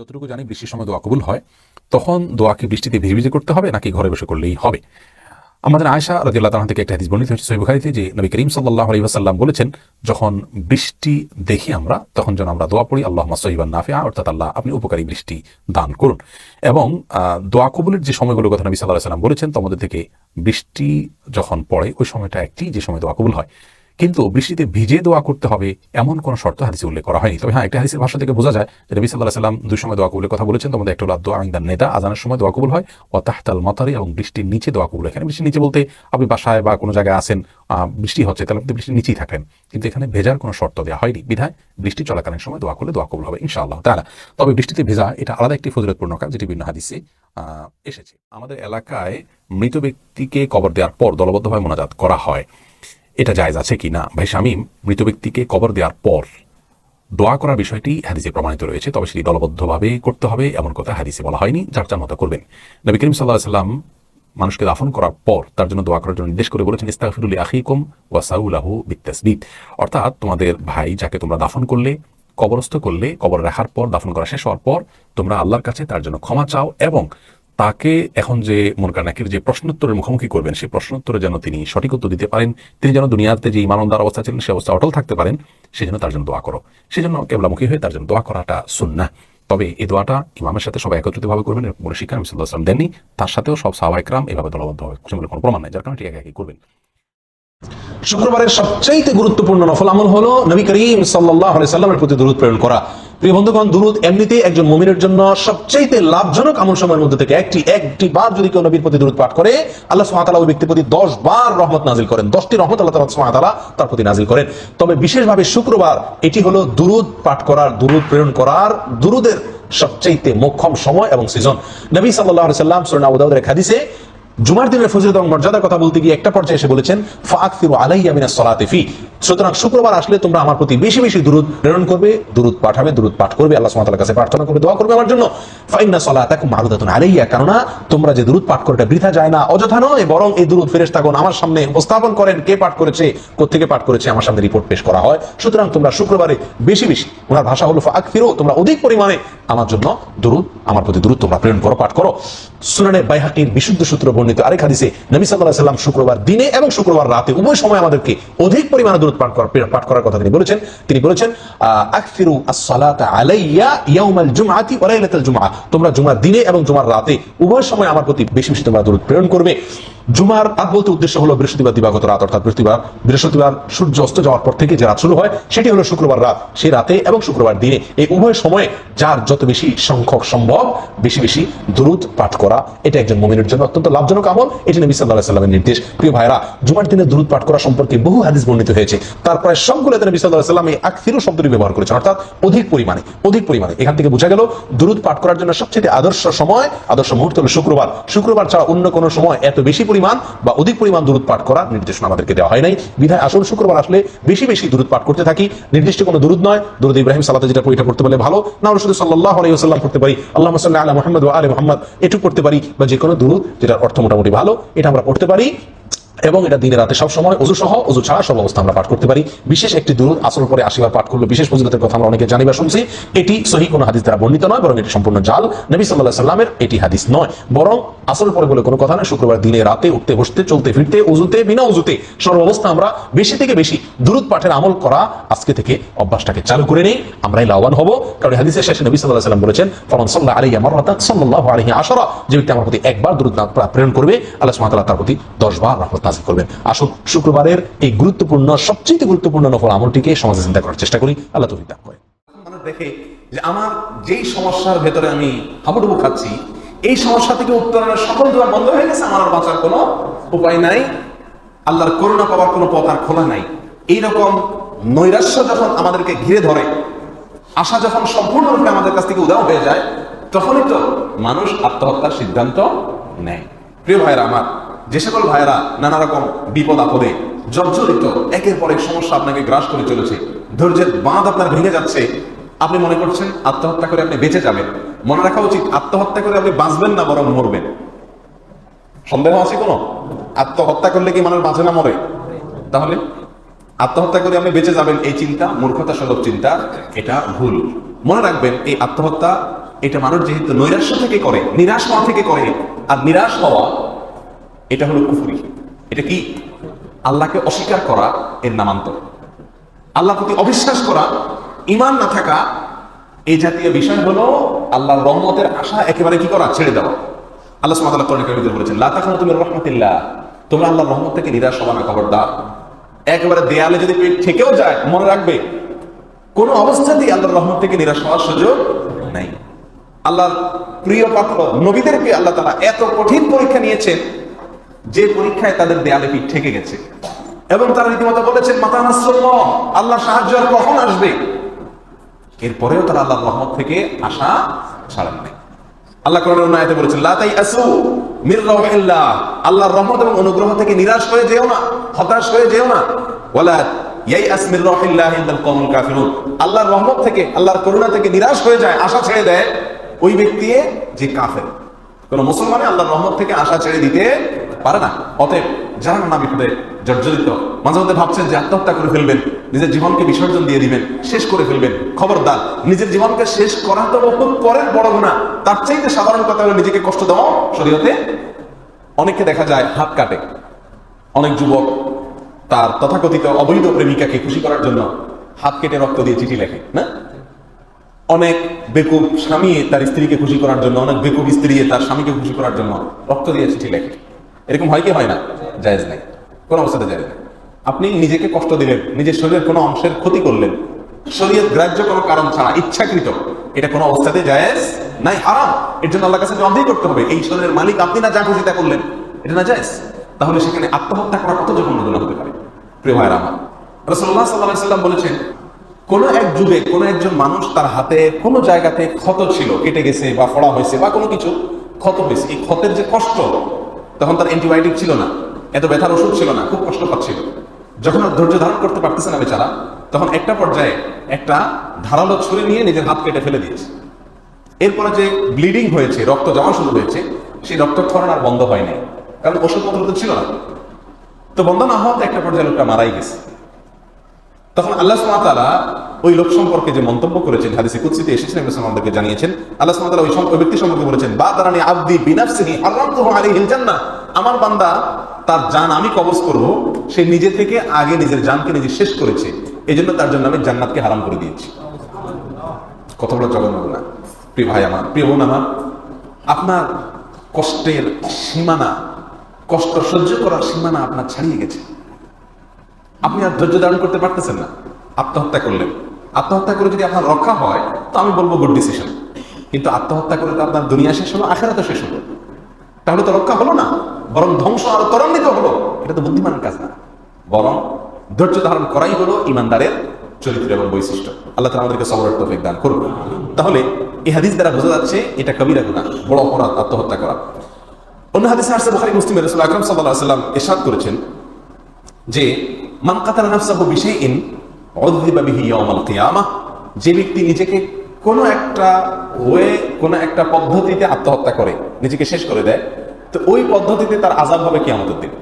যতটুকু জানি বৃষ্টির সময় দোয়া কবুল হয়, তখন দোয়াকে বৃষ্টিতে ভিজে করতে হবে, নাকি ঘরে বসে করলেই হবে? আমাদের আয়সা রাজিল্লাহ তালাহ থেকে একটা হাদিস বর্ণিত হয়েছে সৈবুখারিতে যে নবী করিম সাল্লাহ আলী বলেছেন, যখন বৃষ্টি দেখি আমরা, তখন যেন আমরা দোয়া পড়ি আল্লাহ সহিবান নাফিয়া অর্থাৎ আল্লাহ আপনি উপকারী বৃষ্টি দান করুন। এবং দোয়া কবুলের যে সময়গুলোর কথা নবী সাল্লাহ সাল্লাম বলেছেন তোমাদের থেকে বৃষ্টি যখন পড়ে, ওই সময়টা একটি, যে সময় দোয়া কবুল হয়। কিন্তু বৃষ্টিতে ভিজে দোয়া করতে হবে এমন কোনো শর্ত হাদিসে উল্লেখ করা হয়নি। তবে হ্যাঁ একটা হাদিসের ভাষা থেকে বোঝা যায় যে নবী সাল্লাহ সাল্লাম দুই সময় দোয়া কবুলের কথা বলেছেন। তোমাদের একটা দোয়া আইন্দার নেতা, আজানের সময় দোয়া কবুল হয়। ও তাহতাল মতারি, এবং বৃষ্টির নিচে দোয়া কবুল এখানে বৃষ্টির নিচে বলতে আপনি বাসায় বা কোনো জায়গায় আসেন বৃষ্টি হচ্ছে, তাহলে আপনি বৃষ্টির নিচেই থাকেন। কিন্তু এখানে ভেজার কোনো শর্ত দেওয়া হয়নি। বিধায় বৃষ্টি চলাকালীন সময় দোয়া করলে দোয়া কবুল হবে, ইনশাআল্লাহ তাহলে তবে বৃষ্টিতে ভেজা, এটা আলাদা একটি ফজিলতপূর্ণ কাজ, যেটি বিভিন্ন হাদিসে এসেছে। আমাদের এলাকায় মৃত ব্যক্তিকে কবর দেওয়ার পর দলবদ্ধভাবে মোনাজাত করা হয়। এটা জায়জ আছে কি না? ভাই শামীম, মৃত ব্যক্তিকে কবর দেওয়ার পর দোয়া করার বিষয়টি হাদিসে প্রমাণিত রয়েছে, তবে সেটি দলবদ্ধভাবে করতে হবে, এমন কথা হাদিসে বলা হয়নি। যার যার মতো করবেন। নবী করিম সাল্লাহ সাল্লাম মানুষকে দাফন করার পর তার জন্য দোয়া করার জন্য নির্দেশ করে বলেছেন ইস্তাগফিরুল আখিকুম ওয়াসাউলাহু বিত্তাসবিত অর্থাৎ তোমাদের ভাই যাকে তোমরা দাফন করলে, কবরস্থ করলে, কবর রাখার পর, দাফন করা শেষ হওয়ার পর তোমরা আল্লাহর কাছে তার জন্য ক্ষমা চাও এবং তাকে এখন যে মনকার নাকির যে প্রশ্নোত্তরের মুখোমুখি করবেন, সেই প্রশ্নোত্তরে যেন তিনি সঠিক উত্তর দিতে পারেন, তিনি যেন দুনিয়াতে যে ইমানন্দার অবস্থা ছিলেন, সে অবস্থা অটল থাকতে পারেন সেই জন্য তার জন্য দোয়া করো। সেই জন্য কেবলামুখী হয়ে তার জন্য দোয়া করাটা সুন্না তবে এই দোয়াটা ইমামের সাথে সবাই একত্রিতভাবে করবেন, এরকম কোনো শিক্ষা আমি সাল্লাল্লাহু আসলাম দেননি। তার সাথেও সব সাহাবাইকরাম এভাবে দলবদ্ধভাবে সেগুলো কোনো প্রমাণ নাই, যার কারণে ঠিক একে একই করবেন। শুক্রবারের সবচাইতে গুরুত্বপূর্ণ নফল আমল হলো নবী করিম সাল্লাহ সাল্লামের প্রতি দূরত প্রেরণ করা। প্রিয় বন্ধুগণ, দুরুদ এমনিতে একজন মুমিনের জন্য সবচাইতে লাভজনক আমল সময়ের মধ্যে থেকে একটি। একটি বার যদি কেউ নবীর প্রতি দূরত পাঠ করে, আল্লাহ সুবহানাহু ওই ব্যক্তির প্রতি দশ বার রহমত নাজিল করেন। দশটি রহমত আল্লাহ সুবহানাহু ওয়া তার প্রতি নাজিল করেন। তবে বিশেষভাবে শুক্রবার এটি হলো দুরুদ পাঠ করার, দুরুদ প্রেরণ করার দুরুদের সবচাইতে মোক্ষম সময় এবং সিজন নবী আলাইহি সাল্লাম সূরা আবু দাউদের এক হাদিসে জুমার দিনের ফজিলত এবং মর্যাদার কথা বলতে গিয়ে একটা পর্যায়ে এসে বলেছেন ফাকফিরু আলাইয়া মিনাস সালাতি ফি। সুতরাং শুক্রবার আসলে তোমরা আমার প্রতি বেশি বেশি দুরুদ প্রেরণ করবে, দুরুদ পাঠাবে, দুরুদ পাঠ করবে, আল্লাহ সুবহানাহু কাছে প্রার্থনা করবে, দোয়া করবে আমার জন্য। ফাইন্না সালাতাকুম মারুদাতুন আলাইয়া কেননা তোমরা যে দুরুদ পাঠ করতে বৃথা যায় না, অযথা নয়, বরং এই দুরুদ ফেরেশতাগণ আমার সামনে উপস্থাপন করেন, কে পাঠ করেছে, কোত্থেকে পাঠ করেছে, আমার সামনে রিপোর্ট পেশ করা হয়। সুতরাং তোমরা শুক্রবারে বেশি বেশি ওনার ভাষা হলো ফাকফিরু তোমরা অধিক পরিমাণে আমার জন্য দুরুদ, আমার প্রতি দুরুদ তোমরা প্রেরণ করো, পাঠ করো। সুনানে বাইহাকির বিশুদ্ধ সূত্র বর্ণিত আরেক হাদিসে নবী আলাইহি সাল্লাম শুক্রবার দিনে এবং শুক্রবার রাতে উভয় সময় আমাদেরকে অধিক পরিমাণে দূরত পাঠ করার পাঠ করার কথা তিনি বলেছেন। তিনি বলেছেন আকফিরু আস-সালাতা আলাইয়া ইয়াউমাল জুমআতি ওয়া লাইলাতাল জুমআ। তোমরা জুমার দিনে এবং জুমার রাতে উভয় সময় আমার প্রতি বেশি বেশি তোমরা দূরত প্রেরণ করবে। জুমার রাত বলতে উদ্দেশ্য হলো বৃহস্পতিবার, দিবাগত রাত, অর্থাৎ বৃহস্পতিবার বৃহস্পতিবার সূর্য অস্ত যাওয়ার পর থেকে যে রাত শুরু হয়, সেটি হলো শুক্রবার রাত। সেই রাতে এবং শুক্রবার দিনে এই উভয় সময়ে যার যত বেশি সংখ্যক সম্ভব বেশি বেশি দুরুদ পাঠ করা এটা একজন মুমিনের জন্য অত্যন্ত লাভজনক আমল। এটি নবী আলাইহি সাল্লামের নির্দেশ। প্রিয় ভাইরা জুমার দিনে দুরুদ পাঠ করা সম্পর্কে বহু হাদিস বর্ণিত হয়েছে। তার প্রায় সবগুলোতে নবী আলাইহি সাল্লাম এই আকফিরু শব্দটি ব্যবহার করেছেন। অর্থাৎ অধিক পরিমাণে অধিক পরিমাণে। এখান থেকে বোঝা গেল, দুরুদ পাঠ করার জন্য সবচেয়ে আদর্শ সময়, আদর্শ মুহূর্ত হলো শুক্রবার। শুক্রবার ছাড়া অন্য কোনো সময় এত বেশি পরিমাণ বা অধিক পরিমাণ দূরত পাঠ করার নির্দেশনা আমাদেরকে দেওয়া হয় নাই। বিধায় আসল শুক্রবার আসলে বেশি বেশি দূরত পাঠ করতে থাকি। নির্দিষ্ট কোনো দূরত নয়। দূরত ইব্রাহিম সালাতে যেটা পড়তে পারলে ভালো। না শুধু সাল্লাহ আলাইহি ওয়াসাল্লাম পড়তে পারি। আল্লাহ সাল্লাহ আলা মুহাম্মদ আলি এটু পড়তে পারি বা যে কোনো দুরুদ যেটার অর্থ মোটামুটি ভালো এটা আমরা পড়তে পারি। এবং এটা দিনে রাতে সব সময় অজু সহ, অজু ছাড়া সব অবস্থা আমরা পাঠ করতে পারি। বিশেষ একটি দূরত আসল পরে আশিবার পাঠ করলে বিশেষ ফজিলতের কথা আমরা অনেকে জানি বা শুনছি। এটি সহি কোনো হাদিস দ্বারা বর্ণিত নয়, বরং এটি সম্পূর্ণ জাল। নবী সাল্লাহ সাল্লামের এটি হাদিস নয়। বরং আসল পরে বলে কোনো কথা নয় শুক্রবার দিনে রাতে উঠতে, বসতে, চলতে, ফিরতে উজুতে বিনা উজুতে সর্ব অবস্থা আমরা বেশি থেকে বেশি দূরত পাঠের আমল করা আজকে থেকে অভ্যাসটাকে চালু করে নেই। আমরাই লাভবান হব। কারণ হাদিসের শেষে নবী সাল্লাহ সাল্লাম বলেছেন ফরন সাল্লাহ আলী আমার সাল্লাহ আলহি আশরা যে ব্যক্তি আমার প্রতি একবার দূরত প্রেরণ করবে, আল্লাহ সুবহানাহু তার প্রতি দশ বার রহমত নাজিল করবেন। আসুন, শুক্রবারের এই গুরুত্বপূর্ণ, সবচেয়ে গুরুত্বপূর্ণ নফল আমলটিকে সমাজে চিন্তা করার চেষ্টা করি। আল্লাহ তৌফিক দেখে যে আমার যেই সমস্যার ভেতরে আমি হাবুডুবু খাচ্ছি, এই সমস্যা থেকে উত্তরণের সকল দুয়ার বন্ধ হয়ে গেছে, আমার বাঁচার কোনো উপায় নাই। আল্লাহর করুণা পাওয়ার কোনো পথ আর খোলা নাই। এইরকম নৈরাশ্য যখন আমাদেরকে ঘিরে ধরে, আশা যখন সম্পূর্ণরূপে আমাদের কাছ থেকে উদাও হয়ে যায়, তখনই তো মানুষ আত্মহত্যার সিদ্ধান্ত নেয়। প্রিয় ভাইরা আমার যে সকল ভাইয়েরা নানা রকম বিপদ আপদে, জর্জরিত, একের পর এক সমস্যা আপনাকে গ্রাস করে চলেছে, ধৈর্যের বাঁধ আপনার ভেঙে যাচ্ছে, আপনি মনে করছেন আত্মহত্যা করে আপনি বেঁচে যাবেন, মনে রাখা উচিত আত্মহত্যা করে আপনি বাঁচবেন না, বরং মরবেন। সন্দেহ আছে কোনো? আত্মহত্যা করলে কি মানুষ বাঁচে না, মরে? তাহলে আত্মহত্যা করে আপনি বেঁচে যাবেন, এই চিন্তা মূর্খতা সুলভ চিন্তা, এটা ভুল। মনে রাখবেন, এই আত্মহত্যা, এটা মানুষ যেহেতু নৈরাশ্য থেকে করে, নিরাশ হওয়া থেকে করে, আর নিরাশ হওয়া এটা হলো কুফুরি। এটা কি? আল্লাহকে অস্বীকার করা এর নামান্তর। আল্লাহ প্রতি অবিশ্বাস করা ইমান না থাকা, এই জাতীয় বিষয় হলো আল্লাহর রহমতের আশা একেবারে কি করা? ছেড়ে দেওয়া। আল্লাহ তাআলা কোরআনে কারিমে বলেছেন, লা তাখনাতু তুমি রাহমাতিল্লাহ। তোমরা আল্লাহর রহমত থেকে নিরাশ হবে না, খবরদার। একেবারে দেয়ালে যদি পেট থেকেও যায়, মনে রাখবে, কোন অবস্থাতেই আল্লাহর রহমত থেকে নিরাশ হওয়ার সুযোগ নাই। আল্লাহর প্রিয় পাত্র নবীদেরকে আল্লাহ তাআলা এত কঠিন পরীক্ষা নিয়েছেন যে পরীক্ষায় তাদের দেয়ালে পিঠ ঠেকে গেছে। এবং তারা রীতিমতো বলেছেন, মাতা আল্লাহ সাহায্য আর কখন আসবে? এরপরেও তারা আল্লাহর রহমত থেকে আশা ছাড়েন নাই। আল্লাহ আয়াতে বলেছেন, লা তাইয়াসু মির আল্লাহর রহমত এবং অনুগ্রহ থেকে নিরাশ হয়ে যেও না, হতাশ হয়ে যেও না। ওয়ালা ইয়াইআস মির রাউহিল্লাহ ইল্লাল কওমুল কাফিরুন আল্লাহর রহমত থেকে, আল্লাহর করুণা থেকে নিরাশ হয়ে যায়, আশা ছেড়ে দেয়। ওই ব্যক্তি যে কাফের, কোন মুসলমানে আল্লাহর রহমত থেকে আশা ছেড়ে দিতে পারে না। অতএব যারা না বিপদে জর্জরিত, মাঝে মধ্যে ভাবছেন যে আত্মহত্যা করে ফেলবেন, নিজের জীবনকে বিসর্জন দিয়ে দিবেন, শেষ করে ফেলবেন। খবরদার, নিজের জীবনকে শেষ করা তো বহুত পরের বড় গুণা তার চাইতে সাধারণ কথা হলো নিজেকে কষ্ট দেওয়া। শরীয়তে অনেককে দেখা যায় হাত কাটে অনেক যুবক তার তথাকথিত অবৈধ প্রেমিকাকে খুশি করার জন্য হাত কেটে রক্ত দিয়ে চিঠি লেখে, না? অনেক বেকুব স্বামী তার স্ত্রীকে খুশি করার জন্য, অনেক বেকুব স্ত্রী তার স্বামীকে খুশি করার জন্য রক্ত দিয়ে চিঠি লেখে। এরকম হয় কি? হয় না। জায়েজ নাই। কোন অবস্থাতে জায়েজ নাই। আপনি নিজেকে কষ্ট দিলেন, নিজের শরীরের কোনো অংশের ক্ষতি করলেন। শরীয়ত গ্রাহ্য কোনো কারণ ছাড়া, ইচ্ছাকৃত। এটা কোনো অবস্থাতে জায়েজ নাই, হারাম। এর জন্য আল্লাহ কাছে জবাবদিহি করতে হবে। এই শরীরের মালিক আপনি না, যা খুশি তা করলেন। এটা না জায়েজ? তাহলে সেখানে আত্মহত্যা করা কত জঘন্য গুনাহ হতে পারে? প্রিয় ভাইয়ের আমার, রাসূলুল্লাহ সাল্লাল্লাহু আলাইহি সাল্লাম বলেছেন, কোন এক যুগে কোন একজন মানুষ তার হাতে কোন জায়গাতে ক্ষত ছিল, কেটে গেছে বা ফড়া হয়েছে বা কোনো কিছু ক্ষত হয়েছে। এই ক্ষতের যে কষ্ট তখন তার অ্যান্টিবায়োটিক ছিল না। এত ব্যথার ওষুধ ছিল না, খুব কষ্ট পাচ্ছিল। যখন আর ধৈর্য ধারণ করতে পারতেছে না বেচারা, তখন একটা পর্যায়ে একটা ধারালো ছুরি নিয়ে নিজের হাত কেটে ফেলে দিয়েছে। এরপরে যে ব্লিডিং হয়েছে, রক্ত জমা শুরু হয়েছে, সেই রক্তক্ষরণ আর বন্ধ হয় নাই কারণ ওষুধপত্র তো ছিল না। তো বন্ধ না হওয়াতে একটা পর্যায়ে লোকটা মারাই গেছে। তখন আল্লাহ সুমাতালা ওই লোক সম্পর্কে যে মন্তব্য করেছেন, হাদিসে কুৎসিতে এসেছেন এবং আমাদেরকে জানিয়েছেন, আল্লাহ সুমাতালা ওই ওই ব্যক্তি সম্পর্কে বলেছেন, বা দাঁড়ানি আব্দি বিনাফসিহি হারামতুহু আলাইহিল জান্নাহ। আমার বান্দা, তার জান আমি কবজ করব, সে নিজে থেকে আগে নিজের জানকে নিজে শেষ করেছে এই জন্য তার জন্য আমি জান্নাতকে হারাম করে দিয়েছি। কত বড় জঘন্য গুনাহ প্রিয় ভাই আমার, প্রিয় বোন আমার, আপনার কষ্টের সীমানা, কষ্ট সহ্য করার সীমানা আপনার ছাড়িয়ে গেছে। আপনি আর ধৈর্য ধারণ করতে পারতেছেন না। আত্মহত্যা করলেন। আত্মহত্যা করে যদি আপনার রক্ষা হয়, তো আমি বলব গুড ডিসিশন কিন্তু আত্মহত্যা করে তো আপনার দুনিয়া শেষ হলো আখেরা তো শেষ হলো। তাহলে তো রক্ষা হলো না, বরং ধ্বংস আরও ত্বরান্বিত হলো। এটা তো বুদ্ধিমানের কাজ না। বরং ধৈর্য ধারণ করাই হলো ইমানদারের চরিত্র এবং বৈশিষ্ট্য। আল্লাহ তালা আমাদেরকে সবরের তৌফিক দান করুন। তাহলে এই হাদিস দ্বারা বোঝা যাচ্ছে এটা কবিরা গুণা বড় অপরাধ আত্মহত্যা করা। অন্য হাদিসে আসছে বুখারী মুসলিমের রাসূল আকরাম আলাইহি সাল্লাম ইরশাদ করেছেন যে, মান কাতালা নাফসাহু বিশাইইন উযযিবা যে ব্যক্তি নিজেকে কোনো একটা ওয়ে, কোনো একটা পদ্ধতিতে আত্মহত্যা করে, নিজেকে শেষ করে দেয়, তো ওই পদ্ধতিতে তার আযাব হবে কিয়ামতের দিন।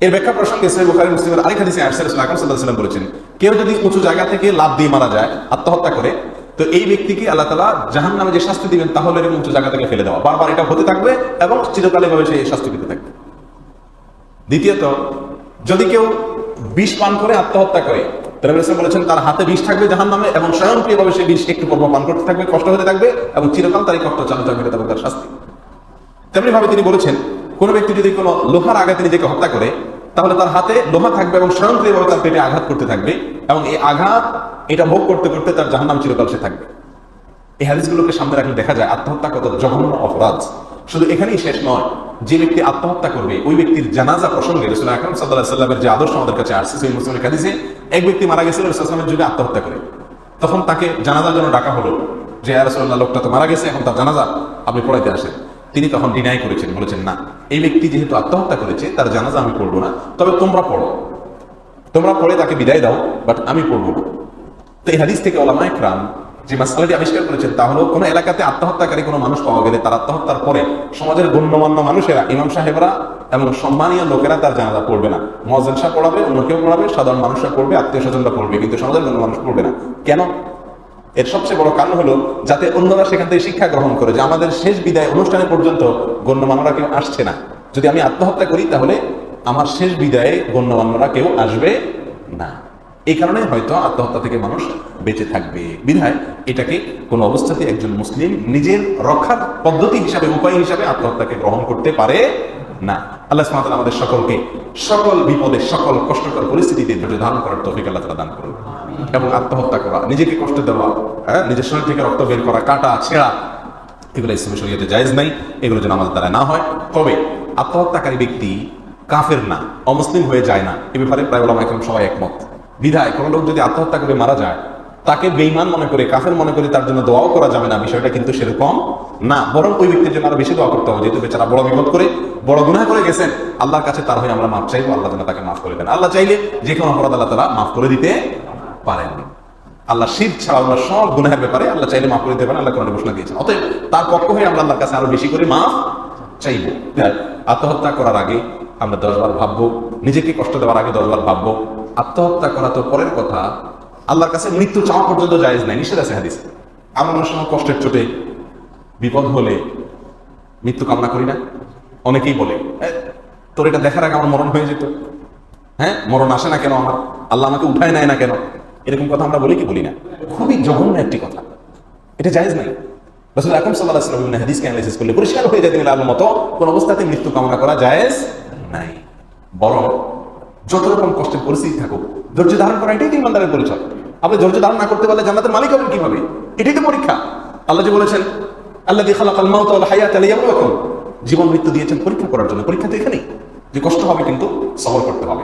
এর ব্যাখ্যা প্রসঙ্গে বুখারী মুসলিমের বলেছেন, কেউ যদি উঁচু জায়গা থেকে লাফ দিয়ে মারা যায়, আত্মহত্যা করে, তো এই ব্যক্তিকে আল্লাহ তালা জাহান নামে যে শাস্তি দিবেন, তাহলে এরকম উঁচু জায়গা থেকে ফেলে দেওয়া। বারবার এটা হতে থাকবে এবং চিরকালে ভাবে সে শাস্তি পেতে থাকবে। দ্বিতীয়ত, যদি কেউ বিষ পান করে আত্মহত্যা করে। তাহলে বলেছেন, তার হাতে বিষ থাকবে জাহান নামে এবং স্বয়ংক্রিয়ভাবে সে বিষ একটু পর পর পান করতে থাকবে, কষ্ট হতে থাকবে এবং চিরকাল তার কষ্ট চালু থাকবে, এটা তার শাস্তি। তেমনি ভাবে তিনি বলেছেন, কোন ব্যক্তি যদি কোনো লোহার আঘাতে নিজেকে হত্যা করে, তাহলে তার হাতে লোহা থাকবে এবং স্বয়ংক্রিয়ভাবে তার পেটে আঘাত করতে থাকবে এবং এই আঘাত, এটা ভোগ করতে করতে তার জাহান্নাম চিরকাল সে থাকবে। এই হাদিসগুলোকে সামনে রাখলে দেখা যায়, আত্মহত্যা কত জঘন্য অপরাধ। শুধু এখানেই শেষ নয় যে ব্যক্তি আত্মহত্যা করবে, ওই ব্যক্তির জানাজা প্রসঙ্গে রসুল আকরম সাল্লাহ সাল্লামের যে আদর্শ আমাদের কাছে আসছে, সেই মুসলিমের হাদিসে এক ব্যক্তি মারা গেছিল রসুলের যুগে আত্মহত্যা করে। তখন তাকে জানাজার জন্য ডাকা হলো যে রসুল্লাহ লোকটা তো মারা গেছে, এখন তার জানাজা আপনি পড়াইতে আসেন। তিনি তখন ডিনাই করেছেন, বলেছেন, না, এই ব্যক্তি যেহেতু আত্মহত্যা করেছে, তার জানাজা আমি পড়ব না, তবে তোমরা পড়ো। তোমরা পড়ে তাকে বিদায় দাও, বাট আমি পড়ব না। তো এই হাদিস থেকে ওলামা একরাম যে মাসালাটি আবিষ্কার করেছেন তা হলো কোনো এলাকাতে আত্মহত্যাকারী কোনো মানুষ পাওয়া গেলে তার আত্মহত্যার পরে সমাজের গণ্যমান্য মানুষেরা, ইমাম সাহেবরা এবং সম্মানীয় লোকেরা তার জানাজা পড়বে না। মহাজন শাহ পড়াবে, অন্য কেউ পড়াবে, সাধারণ মানুষরা পড়বে, আত্মীয় স্বজনরা পড়বে, কিন্তু সমাজের কোনো মানুষ পড়বে না। কেন? এর সবচেয়ে বড় কারণ হলো যাতে অন্যরা সেখান থেকে শিক্ষা গ্রহণ করে যে আমাদের শেষ বিদায় অনুষ্ঠানে পর্যন্ত গণ্যমান্যরা কেউ আসছে না। যদি আমি আত্মহত্যা করি, তাহলে আমার শেষ বিদায়ে গণ্যমান্যরা কেউ আসবে না। এই কারণে হয়তো আত্মহত্যা থেকে মানুষ বেঁচে থাকবে। বিধায় এটাকে কোনো অবস্থাতে একজন মুসলিম নিজের রক্ষার পদ্ধতি হিসাবে উপায় হিসাবে আত্মহত্যাকে গ্রহণ করতে পারে না। আল্লাহ তাআলা আমাদের সকলকে সকল বিপদে সকল কষ্টকর পরিস্থিতিতে ধৈর্য ধারণ করার তৌফিক আল্লাহ তাআলা দান করুন এবং আত্মহত্যা করা নিজেকে কষ্ট দেওয়া হ্যাঁ নিজের শরীর থেকে রক্ত বের করা কাটা ছেঁড়া এগুলো ইসলামী শরীয়তে জায়েজ নাই এগুলো যেন আমাদের দ্বারা না হয়। তবে আত্মহত্যাকারী ব্যক্তি কাফের না অমুসলিম হয়ে যায় না। এ ব্যাপারে প্রায় ওলামা একরম সবাই একমত। বিধায় কোনো লোক যদি আত্মহত্যা করে মারা যায়, তাকে বেইমান মনে করে, কাফের মনে করে তার জন্য দোয়াও করা যাবে না, বিষয়টা কিন্তু সেরকম না। বরং ওই ব্যক্তির জন্য আরও বেশি দোয়া করতে হবে, যেহেতু বেচারা বড় বিপদ করে, বড় গুনাহ করে গেছেন। আল্লাহর কাছে তার হয়ে আমরা মাফ চাইব, আল্লাহ যেন তাকে মাফ করে দেন। আল্লাহ চাইলে যে কোনো অপরাধ আল্লাহ তারা মাফ করে দিতে পারেন। আল্লাহ শিব ছাড়া আমরা সব গুনাহের ব্যাপারে আল্লাহ চাইলে মাফ করে দিতে পারেন, আল্লাহ কোরআনে ঘোষণা দিয়েছেন। অতএব তার পক্ষ হয়ে আমরা আল্লাহর কাছে আরও বেশি করে মাফ চাইব। আত্মহত্যা করার আগে আমরা দশবার ভাববো, নিজেকে কষ্ট দেওয়ার আগে দশবার ভাববো আত্মহত্যা করা তো পরের কথা, আল্লাহর কাছে মৃত্যু চাওয়া পর্যন্ত জায়েজ নাই, নিষেধ আছে হাদিস। আমরা অনেক সময় কষ্টের চোটে বিপদ হলে মৃত্যু কামনা করি না। অনেকেই বলে তোর এটা দেখার আগে আমার মরণ হয়ে যেত। হ্যাঁ মরণ আসে না কেন আমার? আল্লাহ আমাকে উঠায় নেয় না কেন? এরকম কথা আমরা বলি কি বলি না। খুবই জঘন্য একটি কথা। এটা জায়েজ নাই। রসুল আকরম সাল্লাহ সাল্লাম হাদিসকে অ্যানালাইসিস করলে পরিষ্কার হয়ে যায় আলোর মতো, কোন অবস্থাতে মৃত্যু কামনা করা জায়েজ নাই। বরং যত রকম কষ্টের পরিস্থিতি থাকুক, ধৈর্য ধারণ করা এটাই তো ইমানদারের পরিচয়। আপনি ধৈর্য ধারণ না করতে পারলে জান্নাতের মালিক হবেন কীভাবে? এটাই তো পরীক্ষা। আল্লাহ যে বলেছেন আল্লাহ দিয়ে খালাকাল মাউত ওয়াল হায়াত লিয়াবলুয়াকুম। জীবন মৃত্যু দিয়েছেন পরীক্ষা করার জন্য। পরীক্ষা তো এখানেই। যে কষ্ট হবে কিন্তু সবর করতে হবে।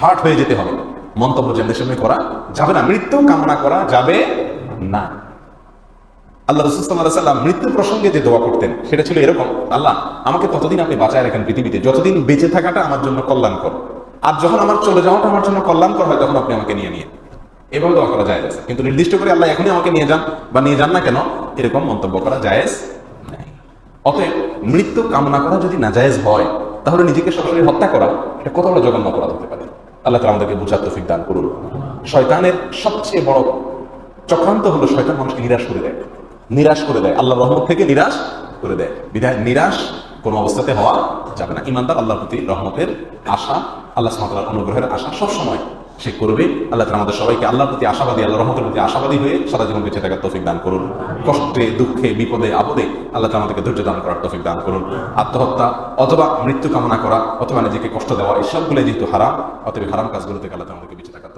হার্ট হয়ে যেতে হবে। মন্তব্য জেনারেশনে করা যাবে না। মৃত্যু কামনা করা যাবে না। আল্লাহ রসুল সাল্লাহ সাল্লাম মৃত্যু প্রসঙ্গে যে দোয়া করতেন, সেটা ছিল এরকম, আল্লাহ, আমাকে ততদিন আপনি বাঁচায় রাখেন পৃথিবীতে। যতদিন বেঁচে থাকাটা আমার জন্য কল্যাণ কল্যাণকর। আর যখন আমার চলে যাওয়াটা আমার জন্য কল্যাণকর হয়, তখন আপনি আমাকে নিয়ে নিয়ে। এভাবে দোয়া করা যায় কিন্তু নির্দিষ্ট করে আল্লাহ এখনই আমাকে নিয়ে যান বা নিয়ে যান না কেন, এরকম মন্তব্য করা নাই। অতএব মৃত্যু কামনা করা যদি নাজায়েজ হয়, তাহলে নিজেকে সরাসরি হত্যা করা, এটা কত বড় জঘন্য অপরাধ হতে পারে? আল্লাহ তালা আমাদেরকে বুঝার তৌফিক দান করুন। শয়তানের সবচেয়ে বড় চক্রান্ত হলো শয়তান মানুষকে নিরাশ করে দেয়। নিরাশ করে দেয়। আল্লাহ রহমত থেকে নিরাশ করে দেয়। বিধায় নিরাশ কোনো অবস্থাতে হওয়া যাবে না। ইমানদার আল্লাহর প্রতি রহমতের আশা আল্লাহ সামতার অনুগ্রহের আশা সবসময় সে করবে। আল্লাহ আমাদের সবাইকে আল্লাহর প্রতি আশাবাদী আল্লাহ রহমতের প্রতি আশাবাদী হয়ে সারা জীবন বেঁচে থাকার তৌফিক দান করুন। কষ্টে, দুঃখে, বিপদে, আপদে আল্লাহ আমাদেরকে ধৈর্য দান করার তৌফিক দান করুন। আত্মহত্যা অথবা মৃত্যু কামনা করা অথবা নিজেকে কষ্ট দেওয়া, এই সবগুলো যেহেতু হারাম, অতএব হারাম কাজগুলো থেকে আল্লাহ আমাদেরকে বেঁচে থাকার